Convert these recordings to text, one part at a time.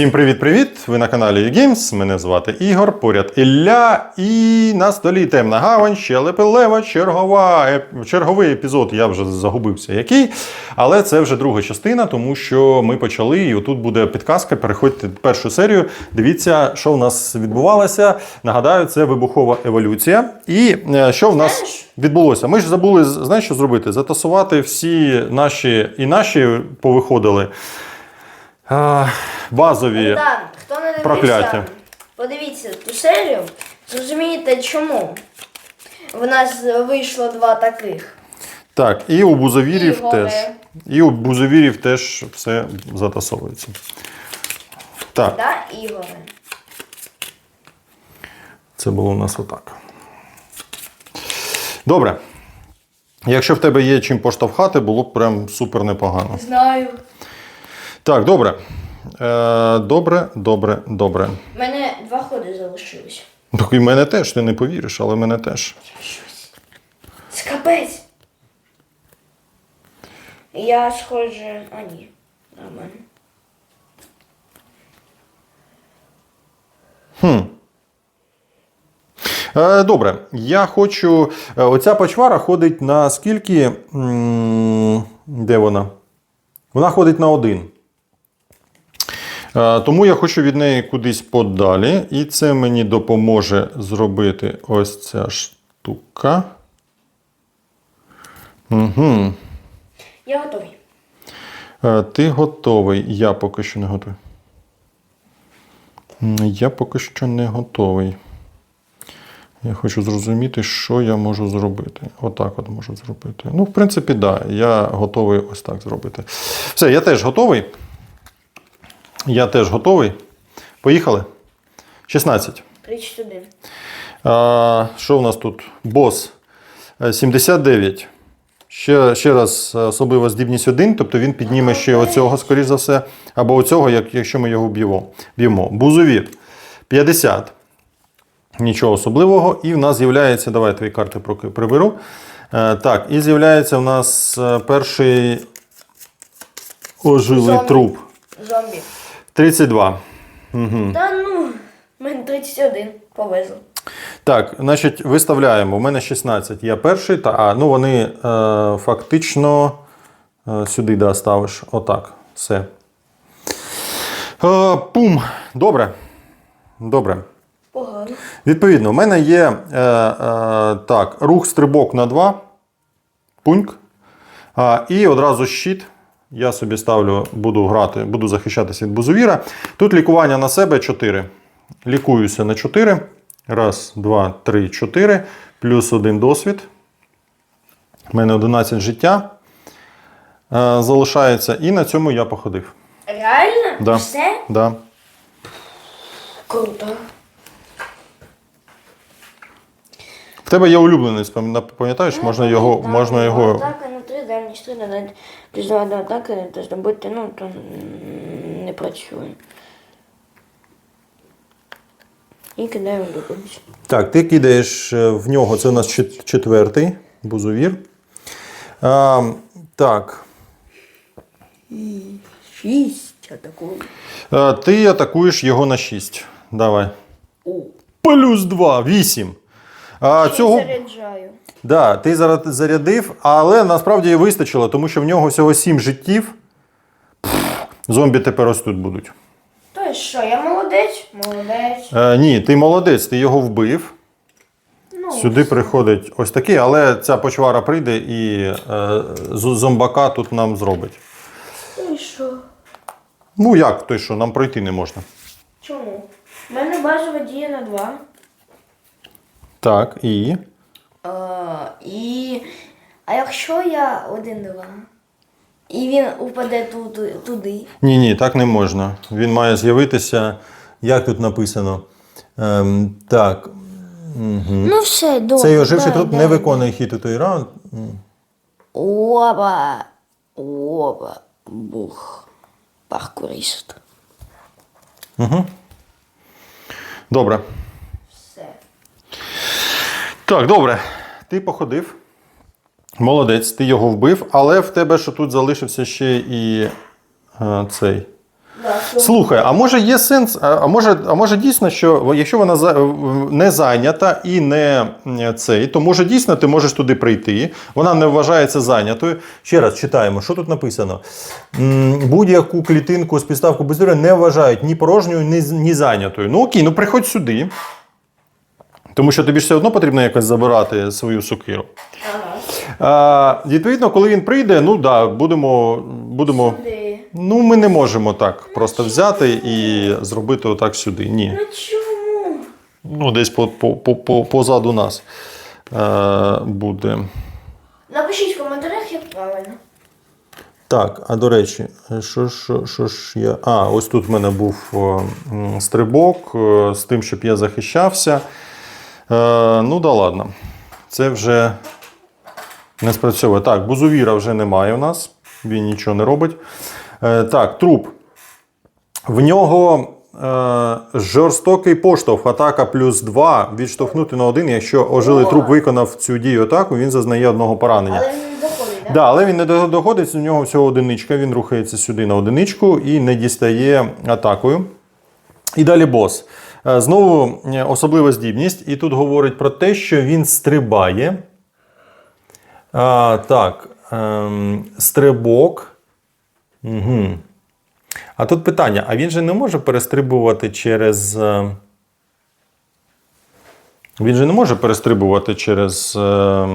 Всім привіт-привіт! Ви на каналі eGames. Мене звати Ігор, поряд Ілля. І на столі темна гавань, щелепи лева, чергова, черговий епізод. Я вже загубився який. Але це вже друга частина, тому що ми почали, і отут буде підказка. Переходьте в першу серію. Дивіться, що в нас відбувалося. Нагадаю, це вибухова еволюція. І е, що в нас відбулося? Ми ж забули, знаєш, що зробити? Затасувати всі наші і наші повиходили. А, базові. Так, хто не дивився, Прокляття. подивіться ту серію, зрозумієте чому. В нас вийшло два таких. Так, і у бузовірів Ігоре. теж. І у бузовірів теж все затасовується. Так, Да, Ігоре? це було у нас отак. Добре. Якщо в тебе є чим поштовхати, було б прям супер непогано. Знаю. Так, добре. Е, добре, добре, добре. У мене два ходи залишилось. Так і мене теж, ти не повіриш, але мене теж. Щось. Це капець. Я схоже. А ні. Нормально. Е, Добре, я хочу. е, Оця почвара ходить на скільки. м, Де вона? Вона ходить на один. Е, Тому я хочу від неї кудись подалі. І це мені допоможе зробити ось ця штука. Угу. Я готовий. Е, Ти готовий. Я поки що не готовий. Я поки що не готовий. Я хочу зрозуміти, що я можу зробити. Отак от можу зробити. Ну, в принципі, так. Да, я готовий ось так зробити. Все, я теж готовий. Я теж готовий. Поїхали. 16. 31. А, що у нас тут? Бос. Е, 79. Ще, ще раз е, особлива здібність 1, тобто він підніме ще оцього, скоріш за все, або оцього, як, якщо ми його б'ємо. Бузовір 50. Нічого особливого. І в нас з'являється, давай твої карти приберу. Е, так, і з'являється в нас е, перший ожилий Зомбі. труп. Зомбі. 32. Та ну, мене 31. Повезло. Так, значить, виставляємо. У мене 16. Я перший, та а, ну вони е, фактично е, сюди да, ставиш. Отак. Все. Е, пум. Добре. Добре. Погано. Відповідно, у мене є е, е, так, рух стрибок на 2. Пуньк. А, і одразу щит. Я собі ставлю, буду грати, буду захищатися від бузовіра. Тут лікування на себе 4. Лікуюся на 4. Раз, два, три, 4. Плюс один досвід. У мене 11 життя. Е, залишається. І на цьому я походив. Реально? Да. Все? Да. Круто. В тебе є улюблений, пам'ятаєш, можна його, ну, можна його. Так, 4 давні стріли навіть признавати атаки, то здобути, ну, то не працює. І кидаємо до Так, ти кидаєш е, в нього, це у нас четвертий бузовір. А, Так. Шість атакую. Е, ти атакуєш його на 6. Давай. О. Плюс 2, 8. А, цього... Заряджаю. Да, ти зарядив, але насправді і вистачило, тому що в нього всього 7 життів. Пф, Зомбі тепер ось тут будуть. То що, я молодець? Молодець. Е, ні, ти молодець, ти його вбив. Ну, Сюди приходить ось такий, але ця почвара прийде і е, зомбака тут нам зробить. то й що? Ну як, то й що, нам пройти не можна. Чому? У мене базова дія на 2. Так, і. А, і. А якщо я 1-2? І він упаде туди. туди. Ні, ні, так не можна. Він має з'явитися. Як тут написано? Ем, так. Угу. Ну все, добре. Цей оживший труп не виконує хід у той раунд. Оба. Оба. Бух. Паркурист. Угу. Добре. Так, добре. Ти походив. Молодець, ти його вбив, але в тебе що тут залишився ще і е, цей Да, Слухай, а може є сенс, а а може, а може дійсно, що якщо вона не зайнята і не цей, то може дійсно ти можеш туди прийти, вона не вважається зайнятою. Ще раз читаємо, що тут написано. Будь-яку клітинку з підставку бездоря не вважають ні порожньою, ні, ні зайнятою. Ну окей, ну приходь сюди. Тому що тобі ж все одно потрібно якось забирати свою сокиру. Ага. А, відповідно, коли він прийде, ну да, будемо. будемо Сюди. Ну, ми не можемо так просто взяти і зробити отак сюди. Ні. Ну чому? Ну, десь по, по, по, по, позаду нас е, буде. Напишіть в коментарях, як правильно. Так, а до речі, що, ж- що, що ж я. А, ось тут в мене був стрибок е, з тим, щоб я захищався. Е, ну, да ладно. Це вже не спрацьовує. Так, бузувіра вже немає у нас. Він нічого не робить. Е, так, труп. В нього е, жорстокий поштовх, атака плюс 2, відштовхнути на один. Якщо ожилий труп виконав цю дію атаку, він зазнає одного поранення. Але він не доходить, так? Да, але він не доходить, у нього всього одиничка, він рухається сюди на одиничку і не дістає атакою. І далі бос. Е, Знову е, особлива здібність, і тут говорить про те, що він стрибає. А, так, ем, стрибок. Угу. А тут питання: а він же не може перестрибувати через. е, Він же не може перестрибувати через е,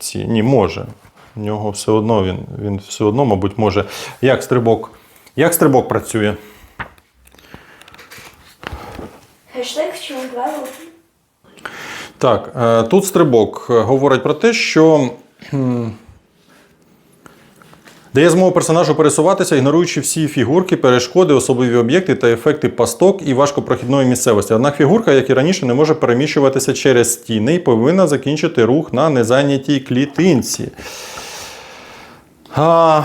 ці. Ні, може. У нього все одно він, він все одно, мабуть, може. Як стрибок? Як стрибок працює? Хештег чому правило? Так, е, тут стрибок е, говорить про те, що дає змогу персонажу пересуватися, ігноруючи всі фігурки, перешкоди, особливі об'єкти та ефекти пасток і важкопрохідної місцевості. Однак фігурка, як і раніше, не може переміщуватися через стіни і повинна закінчити рух на незайнятій клітинці. А,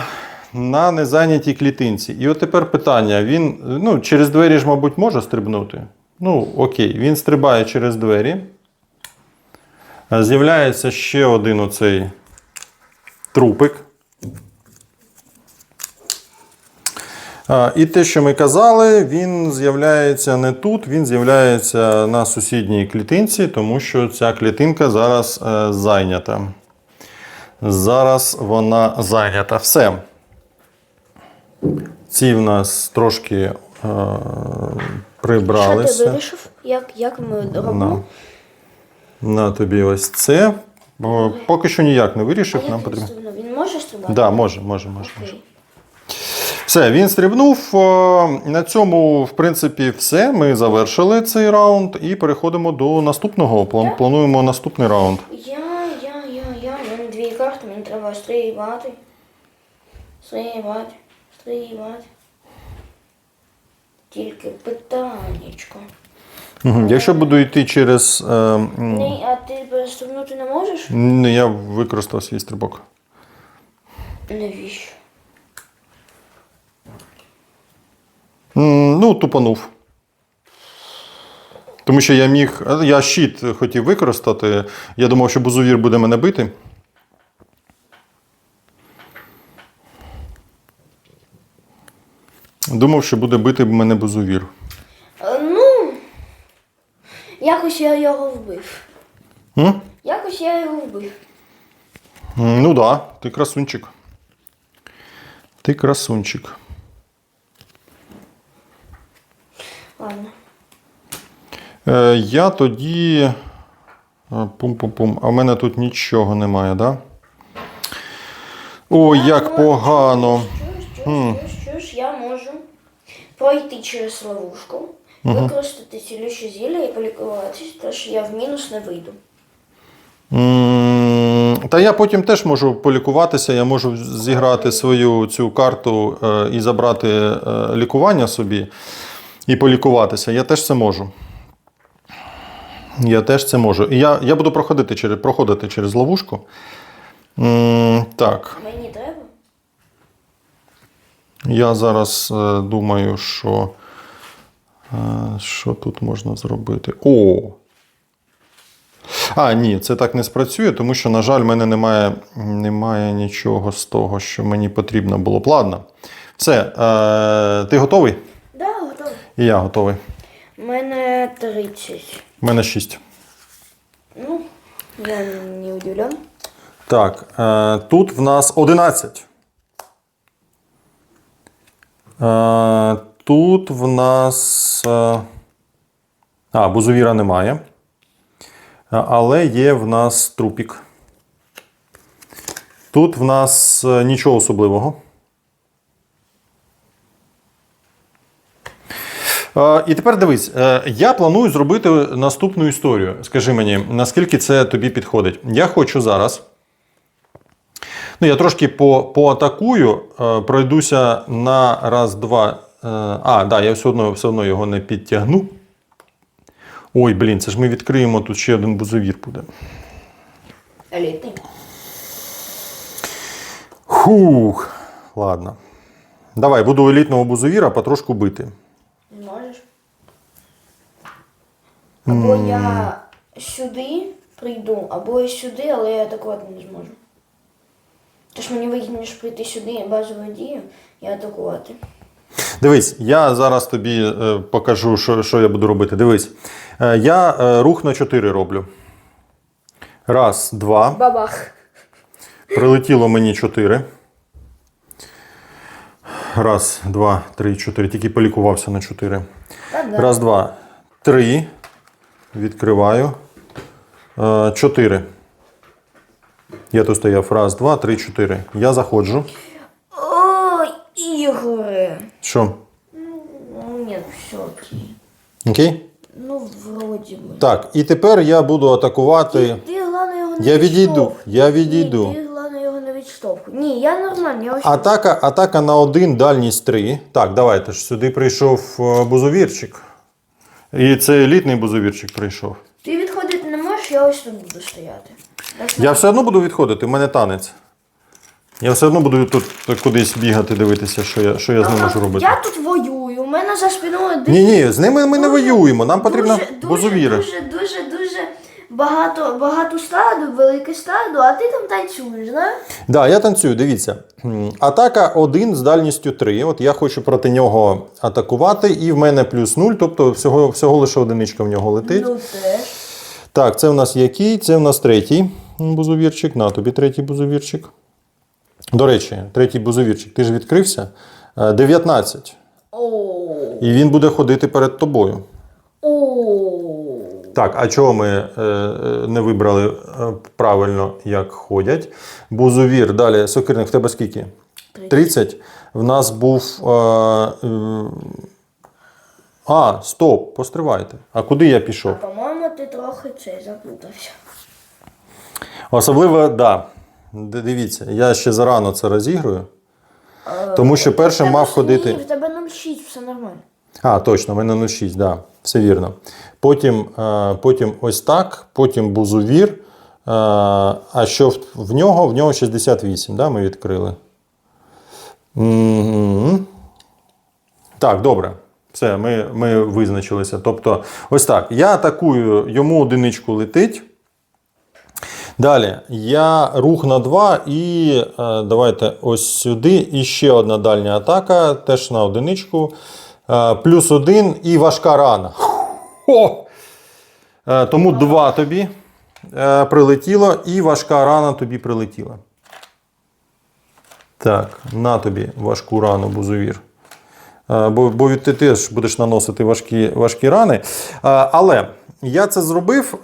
на незайнятій клітинці. І от тепер питання: він ну, через двері ж, мабуть, може стрибнути. Ну, окей, він стрибає через двері. З'являється ще один оцей трупик. І те, що ми казали, він з'являється не тут, він з'являється на сусідній клітинці, тому що ця клітинка зараз е, зайнята. Зараз вона зайнята. Все. Ці в нас трошки е, Що ти вирішив? Як, як ми робимо? На тобі ось це. Бо Поки що ніяк не вирішив, А нам як він потрібно. стрибнув? Він може стрибати? Да, може, може, може, може. Окей. Все, він стрибнув. На цьому, в принципі, все. Ми завершили цей раунд і переходимо до наступного. План- Плануємо наступний раунд. Я, я, я, я. У мене дві карти, мені треба стрибати. Стрибати, стрибати. Тільки питаннячко. Якщо буду йти через. Е, Ні, а ти перестрибнути не можеш? м, я використав свій стрибок. Навіщо? М, Ну, тупанув. Тому що я міг. Я щит хотів використати. Я думав, що бузувір буде мене бити. Думав, що буде бити мене бузувір. Е, Ну, якось я його вбив. М? Якось я його вбив. М, Ну да, ти красунчик. Ти красунчик. Ладно. Е, я тоді. е, Пум-пум-пум. А в мене тут нічого немає, да? Ой, як погано. Чуєш, чуєш, чуєш, чуєш, я можу пройти через ловушку, використати цілющі зілля і полікуватись, тож я в мінус не вийду. Та я потім теж можу полікуватися, я можу зіграти свою цю карту е, і забрати е, лікування собі і полікуватися. Я теж це можу. Я теж це можу. І я, я буду проходити через, проходити через ловушку. Так. Мені треба? Я зараз е, думаю, що, е, що тут можна зробити. О! А, ні, це так не спрацює, тому що, на жаль, в мене немає, немає нічого з того, що мені потрібно було б. Ладно. Все, е, ти готовий? Да, готово. І я готовий. У мене 30. У мене 6. Ну, я не удивлен. Так, е, тут в нас 11. Е, тут в нас. Е, а, бузовіра немає. Е, Але є в нас трупік. Тут в нас нічого особливого. І тепер дивись, я планую зробити наступну історію. Скажи мені, наскільки це тобі підходить? Я хочу зараз. Ну, я трошки по, поатакую, е, пройдуся на раз, два. Е, а, да, я все одно, все одно його не підтягну. Ой, блін, це ж ми відкриємо, тут ще один бузовір буде. Елітний. Хух. Ладно. Давай, буду елітного бузовіра потрошку бити. Можеш. Або я сюди прийду, або я сюди, але я атакувати не зможу. Тож мені вигідніше прийти сюди базовою дію і атакувати. Дивись, я зараз тобі е, покажу, що, що я буду робити. Дивись. Е, я е, рух на 4 роблю. Раз, два. Бабах. Прилетіло мені 4. Раз, два, три, чотири. Тільки полікувався на 4. Та да. Раз, два, три. Відкриваю. Е, Чотири. Я тут стояв. Раз, два, три, чотири. Я заходжу. Ой, Ігоре. Що? Ну, ні, все окей. Окей? Ну, вроді би. Так, і тепер я буду атакувати. Ти, головне, його не Я відійду, відштовхуй. я відійду. Ні, ти, головне, його не відштовхуй. Ні, я нормально, я ось... Атака, атака на один, дальність 3. Так, давайте ж сюди прийшов е, бузовірчик. І це елітний бузовірчик прийшов. Ти відходити не можеш, я ось тут буду стояти. Так, Я все одно буду відходити, в мене танець. Я все одно буду тут кудись бігати, дивитися, що я, що я з ним можу робити. Я тут воюю, у мене за спиною Ні, ні, з ними ми не воюємо. Нам потрібно дуже, дуже. Дуже, дуже, багато, багато стаду, велике стадо, а ти там танцюєш, да? Да, я танцюю, дивіться. Атака 1 з дальністю 3. От я хочу проти нього атакувати, і в мене плюс 0, тобто всього, всього лише одиничка в нього летить. Ну теж. Так, це в нас який? Це в нас третій бузовірчик. На тобі третій бузовірчик. До речі, третій бузовірчик, ти ж відкрився. Е, 19. І він буде ходити перед тобою. О. Так, а чого ми е, е, не вибрали е, правильно, як ходять? Бузовір, далі, сокирник, в тебе скільки? 30. В нас був. Е, е, а, стоп, постривайте. А куди я пішов? По-моєму, ти трохи цей заплутався. Особливо, так. Да. Дивіться, я ще зарано це розігрую. Тому що першим мав ходити. Ні, в тебе 0,6, все нормально. А, точно, в мене 0,6, да, все вірно. Потім, е, потім ось так, потім бузувір. Е, а що в, в нього? В нього 68, да, ми відкрили. Мгм. Так, добре. Все, ми, ми визначилися. Тобто, ось так. Я атакую, йому одиничку летить. Далі я рух на 2 і е, давайте ось сюди. І ще одна дальня атака, теж на одиничку. Е, плюс один і важка рана. Хо! Е, тому 2 тобі прилетіло, і важка рана тобі прилетіла. Так, на тобі важку рану, бузовір. Бо, бо ти теж будеш наносити важкі, важкі рани. Але я це зробив.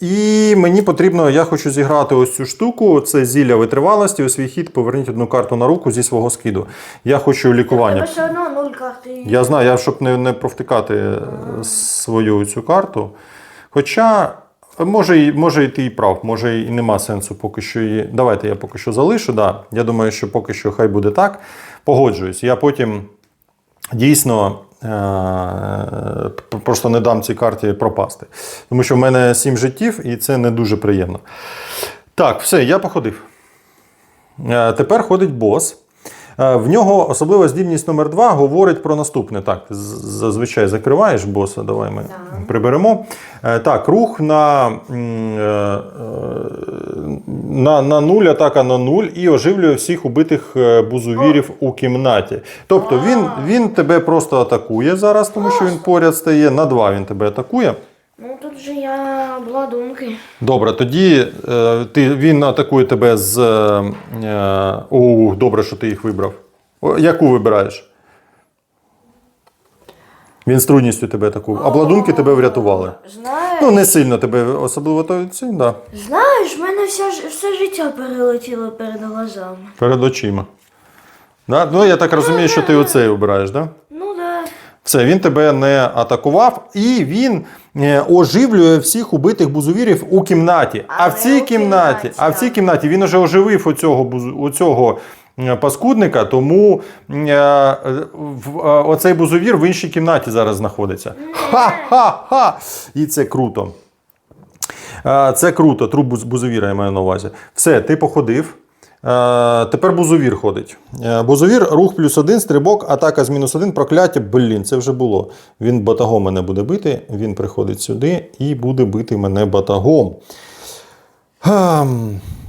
І мені потрібно, я хочу зіграти ось цю штуку. Це зілля витривалості. У свій хід поверніть одну карту на руку зі свого скиду. Я хочу лікування. все одно 0 карти. Я знаю, я щоб не, не провтикати е, свою цю карту. Хоча, може, може і ти і прав, може і нема сенсу поки що її. Давайте я поки що залишу. Да. Я думаю, що поки що хай буде так. Погоджуюсь. Я потім дійсно просто не дам цій карті пропасти. Тому що в мене сім життів, і це не дуже приємно. Так, все, я походив. Е, Тепер ходить бос. Е, В нього особлива здібність номер 2 говорить про наступне. Так, зазвичай закриваєш боса, давай ми Так. приберемо. Е, Так, рух на, е, на, на 0, атака на 0 і оживлює всіх убитих бузувірів у кімнаті. Тобто він, він тебе просто атакує зараз, тому що він поряд стає. На 2 він тебе атакує. Ну тут же я обладунки. Добре, тоді е, ти, він атакує тебе з. Е, е, о, добре, що ти їх вибрав. О, яку вибираєш? Він з трудністю тебе атакував. Обладунки тебе врятували. Знаєш, Ну, не сильно тебе, особливо то ці, да, знаєш, в мене вся, ж- все життя перелетіло перед глазами. перед очима. Да? Ну, я так розумію, що ти оцей обираєш, так? Да? Ну да. Все, він тебе не атакував, і він оживлює всіх убитих бузовірів у кімнаті. А в цій кімнаті, кімнаті, а в цій кімнаті він уже оживив оцього, оцього е, паскудника, тому е, е, е, оцей бузовір в іншій кімнаті зараз знаходиться. Ха-ха-ха! І це круто. Е, Це круто, труп бузовіра я маю на увазі. Все, ти походив. Е, Тепер бузовір ходить. Е, Бузовір, рух плюс один, стрибок, атака з мінус один, прокляття. Блін, це вже було. Він батагом мене буде бити. Він приходить сюди і буде бити мене батагом.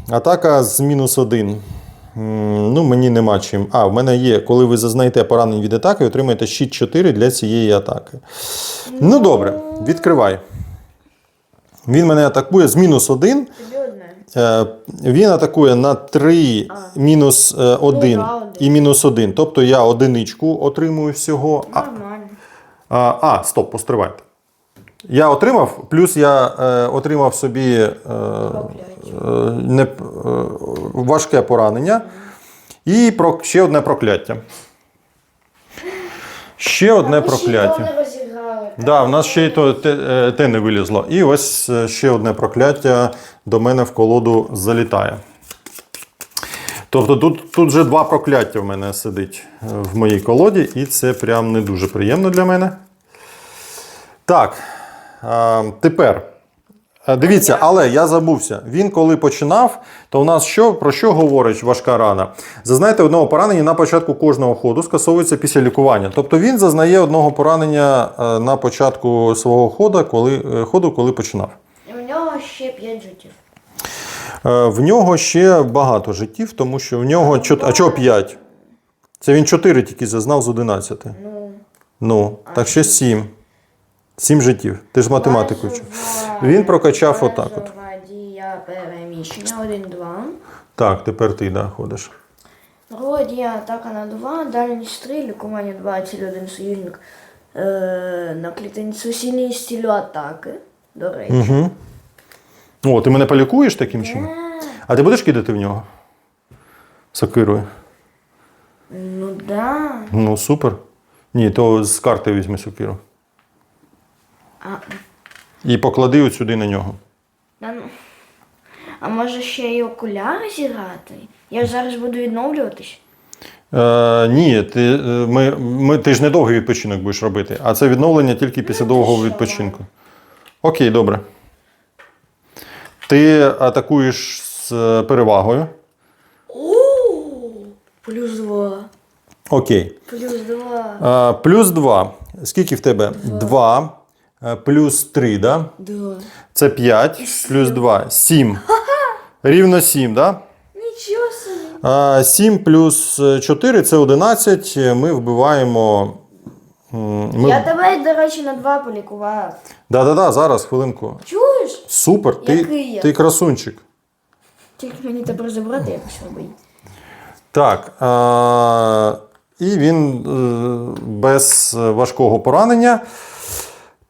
Атака з мінус один. Ну, мені нема чим. А, в мене є, коли ви зазнаєте поранень від атаки, отримаєте щит 4 для цієї атаки. Ну, добре, відкривай. Він мене атакує з мінус 1. Е, Він атакує на 3 мінус 1 і мінус 1. Тобто я одиничку отримую всього. А, Нормально. а, а стоп, постривайте. Я отримав, плюс я е, отримав собі е, е, не, е, важке поранення і про, ще одне прокляття. Ще одне прокляття. Да, в нас ще й то те, е, не вилізло. І ось е, ще одне прокляття до мене в колоду залітає. Тобто тут, тут вже два прокляття в мене сидить е, в моїй колоді, і це прям не дуже приємно для мене. Так, тепер. Е, Дивіться, але я забувся. Він коли починав, то у нас що про що говорить важка рана? Зазнайте одного поранення на початку кожного ходу, скасовується після лікування. Тобто він зазнає одного поранення е, на початку свого ходу, коли, е, ходу, коли починав. І в нього ще 5 життів. В нього ще багато життів, тому що в нього. чот- А чого 5? Це він 4 тільки зазнав з 11. Ну, Ну, так ще 7. 7 життів. Ти ж математику вчив. Він прокачав отак от. Дія переміщення 1-2. Так, тепер ти да, ходиш. Друга дія атака на 2, дальність 3, лікування 2, ціль 1 союзник е, на клітинцю сильний стилю атаки. До речі. Угу. О, ти мене полікуєш таким чином? Е, А ти будеш кидати в нього? Сокирою. Ну да. Ну, супер. Ні, то з карти візьми сокиру. А, І поклади от сюди на нього. да ну. а може ще й окуляри зіграти? Я ж зараз буду відновлюватись. Е, ні, ти, е, ми, ми, ти ж не довгий відпочинок будеш робити, а це відновлення тільки після довгого відпочинку. Окей, добре. Ти атакуєш з е, перевагою. О, плюс 2. Окей. Плюс 2. Е, плюс 2. Скільки в тебе? 2. Плюс 3, да? Да. Це 5. Плюс 2. 7. Рівно 7, да? Нічого собі. 7 плюс 4 це 11. Ми вбиваємо. Ми... Я тебе, до речі, на 2 полікував. Да-да-да, зараз, хвилинку. Чуєш? Супер, ти, я? ти красунчик. Тільки мені тепер забрати якось робити. Так. А, і він е, без важкого поранення.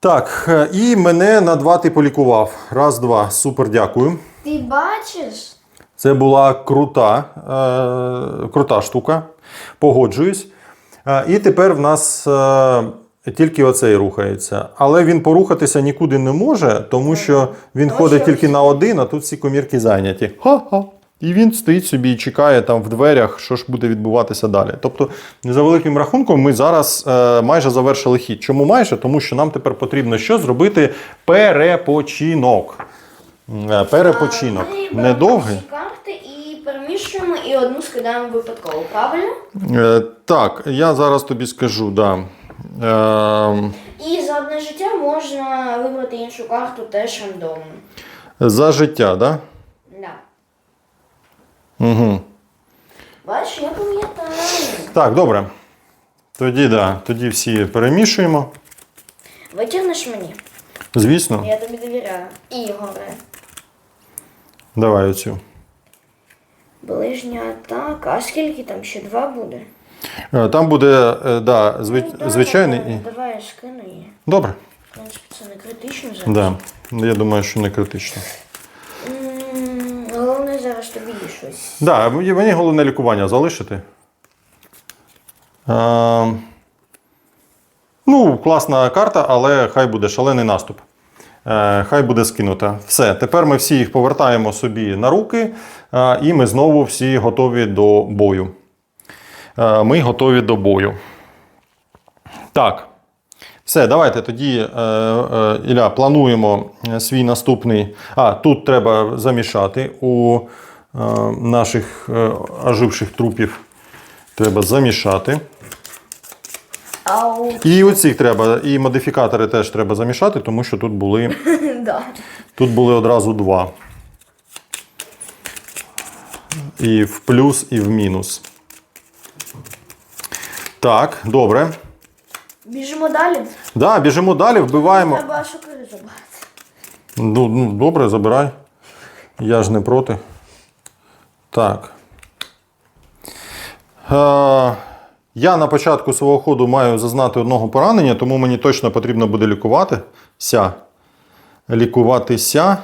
Так, е, і мене на 2 ти полікував. Раз, два. Супер, дякую. Ти бачиш? Це була крута, е, крута штука. Погоджуюсь. Е, і тепер в нас е, тільки оцей рухається. Але він порухатися нікуди не може, тому що він ходить що тільки на один, а тут всі комірки зайняті. Ха-ха. І він стоїть собі і чекає там в дверях, що ж буде відбуватися далі. Тобто, за великим рахунком, ми зараз е, майже завершили хід. Чому майже? Тому що нам тепер потрібно що зробити перепочинок. Е, Перепочинок. Карти і і одну скидаємо випадково, правильно? Е, так, я зараз тобі скажу, да. Е, І за одне життя можна вибрати іншу карту теж рандомно. за життя? Да. Угу. Бачиш, я пам'ятаю. Так, добре. Тоді, да, тоді всі перемішуємо. Витягнеш мені? Звісно, Я тобі довіряю. Ігоре. давай оцю. Ближня атака. А скільки там ще два буде? Е, Там буде, е, да, Ну, зви- да, звичайний давай, і. Давай я скину її. Добре. В принципі, це не критично зараз. Да. Я думаю, що не критично. М, Головне зараз тобі щось. Да, мені головне лікування залишити. Е, ну, класна карта, але хай буде шалений наступ. Е, хай буде скинута. Все, тепер ми всі їх повертаємо собі на руки, е, і ми знову всі готові до бою. Е, ми готові до бою. Так. Все, давайте тоді, е, е, Ілля, плануємо е, свій наступний. А, тут треба замішати у наших е, оживших трупів. Треба замішати. І оцих треба, і модифікатори теж треба замішати, тому що тут були, тут були одразу два. І в плюс, і в мінус. Так, добре. Біжимо далі. Да, біжимо далі, вбиваємо. Треба шокери забрати. Ну, ну, добре, забирай. Я ж не проти. Так. Е, я на початку свого ходу маю зазнати одного поранення, тому мені точно потрібно буде лікуватися. Лікуватися.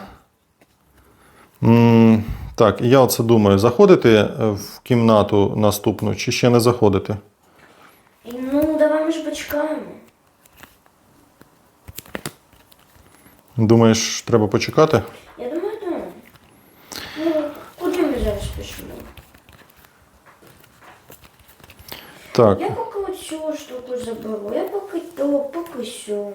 М, так, я оце думаю, заходити в кімнату наступну чи ще не заходити? Ну, давай ми ж почекаємо. Думаєш, треба почекати? Я думаю, так. Ну, куди ми зараз пішли? Так. Я поки оцю штуку заберу, я поки то, поки сю.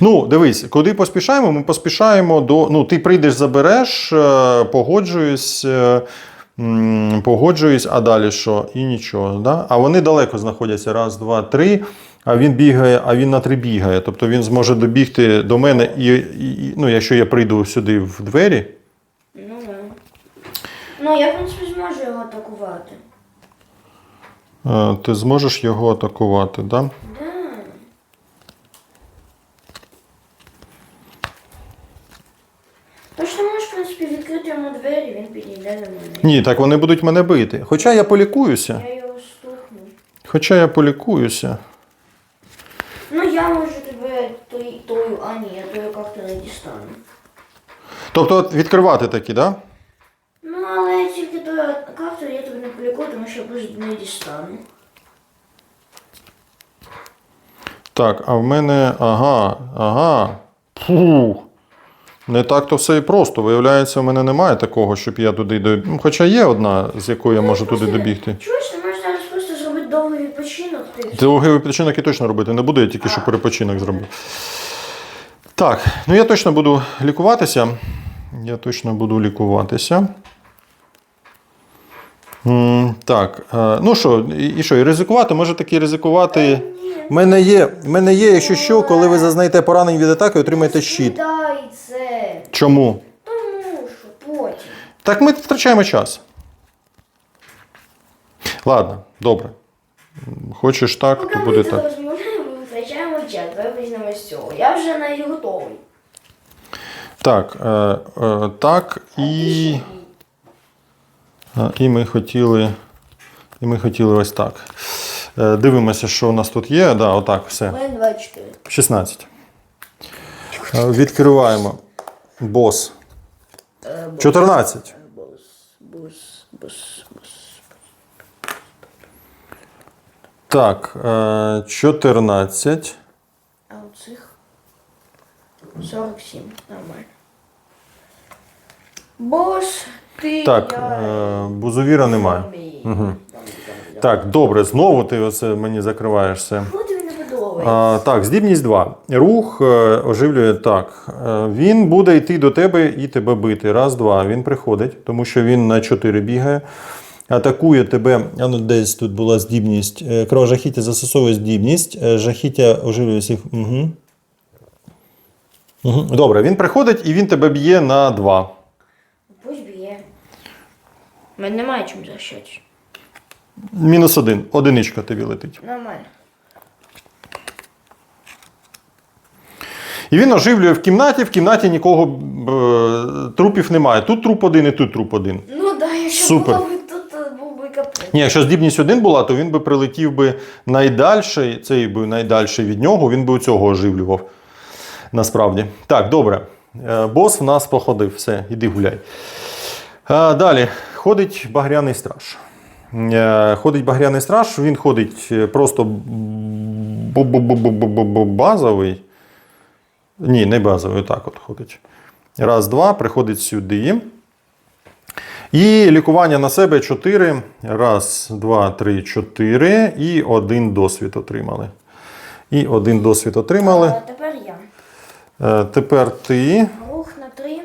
Ну, дивись, куди поспішаємо? Ми поспішаємо до. Ну, ти прийдеш, забереш, е, погоджуюсь, е, м, погоджуюсь, а далі що? І нічого. Да? А вони далеко знаходяться. Раз, два, три. А він бігає, а він на три бігає. Тобто він зможе добігти до мене, і, і, і- ну, якщо я прийду сюди в двері. Ну, да. Ну, я, в принципі, зможу його атакувати. е, Ти зможеш його атакувати, да? Да. Тож можеш, в принципі, відкрити йому двері, він підійде до мене. Ні, так вони будуть мене бити. Хоча я полікуюся. Я його стукну. Хоча я полікуюся. Ну, я можу тебе той, тою, а ні, я тою карту не дістану. Тобто відкривати такі, так? Да? Ну, але тільки тою карту я тебе не просто не дістану. Так, а в мене. Ага, ага. Фу. Не так то все і просто. Виявляється, в мене немає такого, щоб я туди до. Ну, Хоча є одна, з якої я можу туди добігти. Чуєш, ти можеш зараз просто зробити довгий відпочинок. Довгий відпочинок я точно робити не буду, я тільки що перепочинок зробив. Так, ну я точно буду лікуватися. Я точно буду лікуватися. Так, е, ну що, і що, і ризикувати? Може таки ризикувати. В мене є, в мене є, якщо що, коли ви зазнаєте поранень від атаки, отримаєте щит. Дай це. Чому? Тому що потім. Так ми втрачаємо час. Ладно, добре. Хочеш так, то буде так. ми втрачаємо час, давай почнемо з цього. Я вже на готовий. Так, е, е, так і. І ми хотіли. І ми хотіли ось так. Е, Дивимося, що у нас тут є. Да, отак, все. Мен 24. 16. Е, Відкриваємо. Бос. 14. Бос, бос, бос, бос. Так, е, 14. А у цих 47. Нормально. Бос, ти Так, я. е, бузовіра немає. Угу. Так, добре, знову ти оце мені закриваєш все. Чого тобі не подобається? А, так, здібність 2. Рух е, оживлює так. Е, він буде йти до тебе і тебе бити. Раз, два. Він приходить, тому що він на 4 бігає. Атакує тебе. А ну десь тут була здібність. Е, Кров жахіття застосовує здібність. Жахіття оживлює всіх. Угу. Угу. Добре, він приходить і він тебе б'є на 2. У мене немає чим захищати. Мінус 1. Одиничка тобі летить. Нормально. І він оживлює в кімнаті, в кімнаті нікого е, трупів немає. Тут труп один і тут труп один. Ну да, якщо Супер. було б тут, то був би капець. Ні, якщо здібність один була, то він би прилетів би найдальший, цей би найдальший від нього, він би у цього оживлював. Насправді. Так, добре. Е, Бос в нас походив. Все, іди гуляй. Е, Далі ходить багряний страж. Е, Ходить багряний страж, він ходить е, просто базовий. Ні, не базовий, отак от ходить. Раз, два, приходить сюди. І лікування на себе 4. Раз, два, три, чотири. І один досвід отримали. І один досвід отримали. А тепер я. Тепер ти. Рух на три.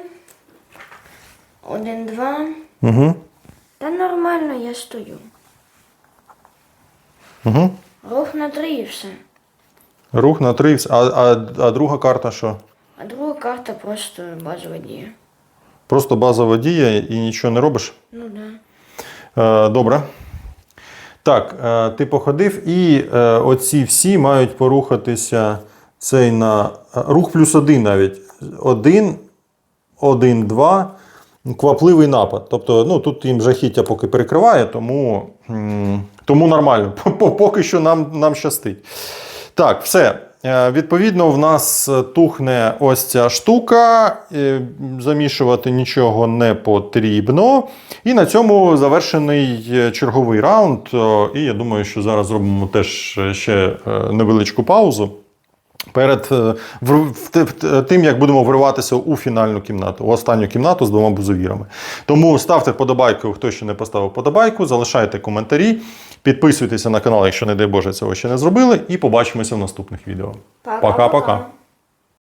Один, два. Угу. Та нормально, я стою. Угу. Рух на три і все. Рух на 3. А, а, а друга карта що? А друга карта просто базова дія. Просто базова дія і нічого не робиш? Ну да. Е, Добре. Так, е, ти походив, і е, оці всі мають порухатися цей на е, рух плюс один навіть. Один, один, два. Квапливий напад. Тобто, ну, тут їм жахіття поки перекриває, тому, тому нормально. Поки що нам, нам щастить. Так, все. Е, Відповідно, в нас е, тухне ось ця штука. Е, Замішувати нічого не потрібно. І на цьому завершений черговий раунд. І я думаю, що зараз зробимо теж ще невеличку паузу. Перед е, в- в- в- в- тим, як будемо вриватися у фінальну кімнату, у останню кімнату з двома бузовірами. Тому ставте вподобайку, хто ще не поставив подобайку, залишайте коментарі, підписуйтеся на канал, якщо, не дай Боже, цього ще не зробили, і побачимося в наступних відео. Пока-пока.